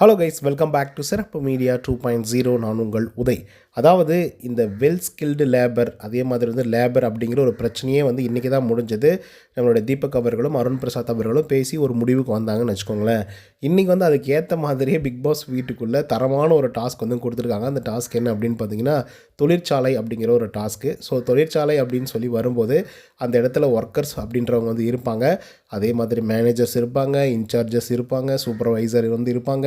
Hello guys welcome back to சிறப்பு media two point zero நான் உங்கள் உதய். அதாவது இந்த வெல் ஸ்கில்டு லேபர் அதே மாதிரி வந்து லேபர் அப்படிங்கிற ஒரு பிரச்சனையே வந்து இன்றைக்கி தான் முடிஞ்சது. நம்மளுடைய தீபக் அவர்களும் அருண் பிரசாத் அவர்களும் பேசி ஒரு முடிவுக்கு வந்தாங்கன்னு வச்சுக்கோங்களேன். இன்றைக்கி வந்து அதுக்கு ஏற்ற மாதிரியே பிக் பாஸ் வீட்டுக்குள்ளே தரமான ஒரு டாஸ்க் வந்து கொடுத்துருக்காங்க. அந்த டாஸ்க் என்ன அப்படின்னு பார்த்தீங்கன்னா தொழிற்சாலை அப்படிங்கிற ஒரு டாஸ்க்கு ஸோ தொழிற்சாலை அப்படின்னு சொல்லி வரும்போது அந்த இடத்துல ஒர்க்கர்ஸ் அப்படின்றவங்க வந்து இருப்பாங்க. அதே மாதிரி மேனேஜர்ஸ் இருப்பாங்க இன்சார்ஜஸ் இருப்பாங்க சூப்பர்வைசர் வந்து இருப்பாங்க.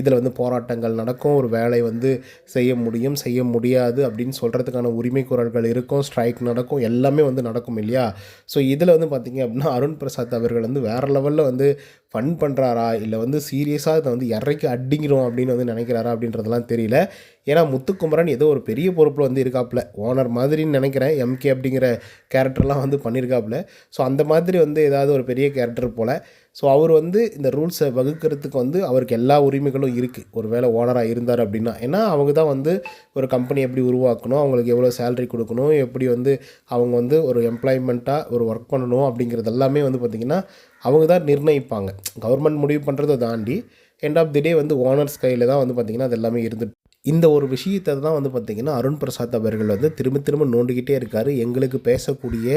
இதில் வந்து போராட்டங்கள் நடக்கும். ஒரு வேலை வந்து செய்ய முடியும் செய்ய செய்ய முடியாது அப்படின்னு சொல்கிறதுக்கான உரிமை குரல்கள் இருக்கும் ஸ்ட்ரைக் நடக்கும் எல்லாமே வந்து நடக்கும் இல்லையா? ஸோ இதில் வந்து பார்த்திங்க அப்படின்னா அருண் பிரசாத் அவர்கள் வந்து வேறு லெவலில் வந்து ஃபன் பண்ணுறாரா இல்லை வந்து சீரியஸாக இதை வந்து இறக்கி அடிங்கிறோம் அப்படின்னு வந்து நினைக்கிறாரா அப்படின்றதெல்லாம் தெரியல. ஏன்னா முத்துக்குமரன் ஏதோ ஒரு பெரிய பொறுப்பில் வந்து இருக்காப்புல. ஓனர் மாதிரின்னு நினைக்கிறேன். எம்கே அப்படிங்கிற கேரக்டர்லாம் வந்து பண்ணியிருக்காப்புல ஸோ அந்த மாதிரி வந்து ஏதாவது ஒரு பெரிய கேரக்டர் போல். ஸோ அவர் வந்து இந்த ரூல்ஸை வகுக்கிறதுக்கு வந்து அவருக்கு எல்லா உரிமைகளும் இருக்குது ஒரு வேளை ஓனராக இருந்தார் அப்படின்னா. ஏன்னா அவங்க தான் வந்து ஒரு கம்பெனி எப்படி உருவாக்கணும் அவங்களுக்கு எவ்வளோ சேலரி கொடுக்கணும் எப்படி வந்து அவங்க வந்து ஒரு எம்ப்ளாய்மெண்ட்டாக ஒரு ஒர்க் பண்ணணும் அப்படிங்கிறது எல்லாமே வந்து பார்த்திங்கன்னா அவங்க தான் நிர்ணயிப்பாங்க. கவர்மெண்ட் முடிவு பண்ணுறதை தாண்டி எண்ட் ஆஃப் தி டே வந்து ஓனர்ஸ் கையில் தான் வந்து பார்த்திங்கன்னா அது எல்லாமே இருந்துட்டு இந்த ஒரு விஷயத்தை தான் வந்து பார்த்திங்கன்னா அருண் பிரசாத் அவர்கள் வந்து திரும்ப திரும்ப நோண்டிக்கிட்டே இருக்கார். எங்களுக்கு பேசக்கூடிய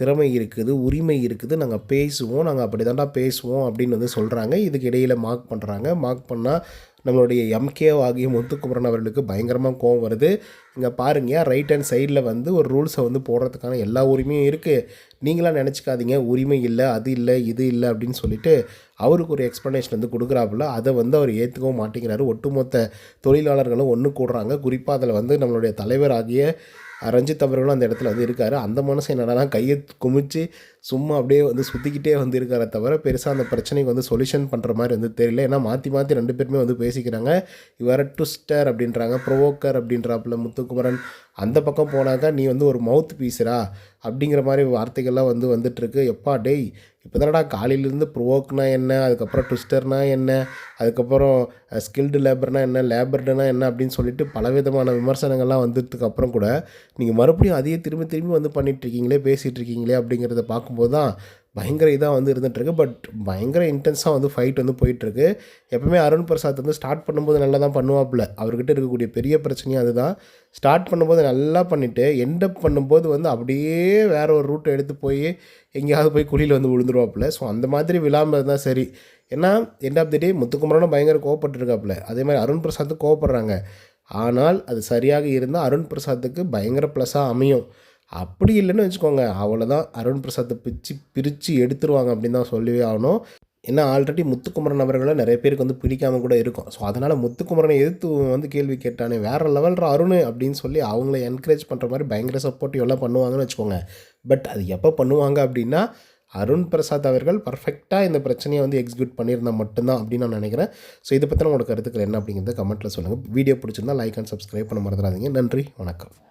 திறமை இருக்குது உரிமை இருக்குது நாங்கள் பேசுவோம் நாங்கள் அப்படி தாண்டா பேசுவோம் அப்படின்னு வந்து சொல்கிறாங்க இதுக்கு இடையில் மார்க் பண்ணுறாங்க மார்க் பண்ணால் நம்மளுடைய எம்கே ஆகிய முத்துக்குமரன் அவர்களுக்கு பயங்கரமாக கோவம் வருது. இங்கே பாருங்கள் ரைட் ஹேண்ட் சைடில் வந்து ஒரு ரூல்ஸை வந்து போடுறதுக்கான எல்லா உரிமையும் இருக்குது நீங்களாம் நினச்சிக்காதீங்க உரிமை இல்லை அது இல்லை இது இல்லை அப்படின்னு சொல்லிட்டு அவருக்கு ஒரு எக்ஸ்ப்ளனேஷன் வந்து கொடுக்குறாப்புல. அதை வந்து அவர் ஏற்றுக்கவும் மாட்டேங்கிறாரு. ஒட்டுமொத்த தொழிலாளர்களும் ஒன்று கூடுறாங்க. குறிப்பாக அதில் வந்து நம்மளுடைய தலைவர் ஆகிய ரஞ்சித் அவர்களும் அந்த இடத்துல வந்து இருக்கார். அந்த மனசை என்னடா கையை குமிச்சு சும்மா அப்படியே வந்து சுற்றிக்கிட்டே வந்து இருக்கார தவிர பெருசாக அந்த பிரச்சனைக்கு வந்து சொல்யூஷன் பண்ணுற மாதிரி வந்து தெரியல. ஏன்னா மாற்றி மாற்றி ரெண்டு பேருமே வந்து பேசிக்கிறாங்க. இவர ட்விஸ்டர் அப்படின்றாங்க ப்ரொவோக்கர் அப்படின்றாப்புல முத்துக்குமரன். அந்த பக்கம் போனாக்கா நீ வந்து ஒரு மவுத் பீஸரா அப்படிங்கிற மாதிரி வார்த்தைகள்லாம் வந்து வந்துட்டுருக்கு. எப்பா டேய் இப்போ தானடா காலையிலேருந்து ப்ரோவோக்னா என்ன? அதுக்கப்புறம் ட்விஸ்டர்னா என்ன? அதுக்கப்புறம் ஸ்கில்டு லேபர்னா என்ன? லேபர்டுனா என்ன? அப்படின்னு சொல்லிட்டு பலவிதமான விமர்சனங்கள்லாம் வந்ததுக்கு அப்புறம் கூட நீங்கள் மறுபடியும் அதையே திரும்பி திரும்பி வந்து பண்ணிகிட்ருக்கீங்களே பேசிகிட்டு இருக்கீங்களே அப்படிங்கிறத பார்க்கும்போது தான் பயங்கர இதாக வந்து இருந்துகிட்ருக்கு பட் பயங்கர இன்டென்ஸாக வந்து ஃபைட் வந்து போயிட்டுருக்கு. எப்பவுமே அருண் பிரசாத் வந்து ஸ்டார்ட் பண்ணும்போது நல்லா தான் பண்ணுவாப்புல. அவர்கிட்ட இருக்கக்கூடிய பெரிய பிரச்சனையும் அதுதான். ஸ்டார்ட் பண்ணும்போது நல்லா பண்ணிவிட்டு எண்டப் பண்ணும்போது வந்து அப்படியே வேறு ஒரு ரூட்டை எடுத்து போய் எங்கேயாவது போய் குழியில் வந்து விழுந்துருவாப்புல. ஸோ அந்த மாதிரி விழாமல் இருந்தால் சரி. ஏன்னா எண்ட் ஆஃப் தி டே முத்துக்குமரனும் பயங்கர கோவப்பட்டுருக்காப்புல. அதே மாதிரி அருண் பிரசாத்தும் கோவப்படுறாங்க. ஆனால் அது சரியாக இருந்தால் அருண் பிரசாத்துக்கு பயங்கர ப்ளஸ்ஸாக அமையும். அப்படி இல்லைன்னு வச்சுக்கோங்க. அவ்வளோதான் அருண் பிரசாத்தை பிச்சு பிரித்து எடுத்துருவாங்க அப்படின்னு தான் சொல்லவே ஆகணும். ஏன்னா ஆல்ரெடி முத்துக்குமரன் அவர்களை நிறைய பேருக்கு வந்து பிடிக்காம கூட இருக்கும். ஸோ அதனால் முத்துக்குமரனை எதிர்த்து வந்து கேள்வி கேட்டானே வேறு லெவலில் அருண் அப்படின்னு சொல்லி அவங்கள என்கரேஜ் பண்ணுற மாதிரி பயங்கர சப்போர்ட் எல்லாம் பண்ணுவாங்கன்னு வச்சுக்கோங்க. பட் அது எப்போ பண்ணுவாங்க அப்படின்னா அருண் பிரசாத் அவர்கள் பர்ஃபெக்டாக இந்த பிரச்சனையை வந்து எக்ஸிக்யூட் பண்ணியிருந்தால் மட்டும்தான் அப்படின்னு நான் நினைக்கிறேன். ஸோ இதை பற்றின உங்களோட கருத்துக்கள் என்ன அப்படிங்கிறத கமெண்ட்டில் சொல்லுங்கள் வீடியோ பிடிச்சிருந்தா லைக் அண்ட் சப்ஸ்கிரைப் பண்ண மறந்துடாதீங்க. நன்றி. வணக்கம்.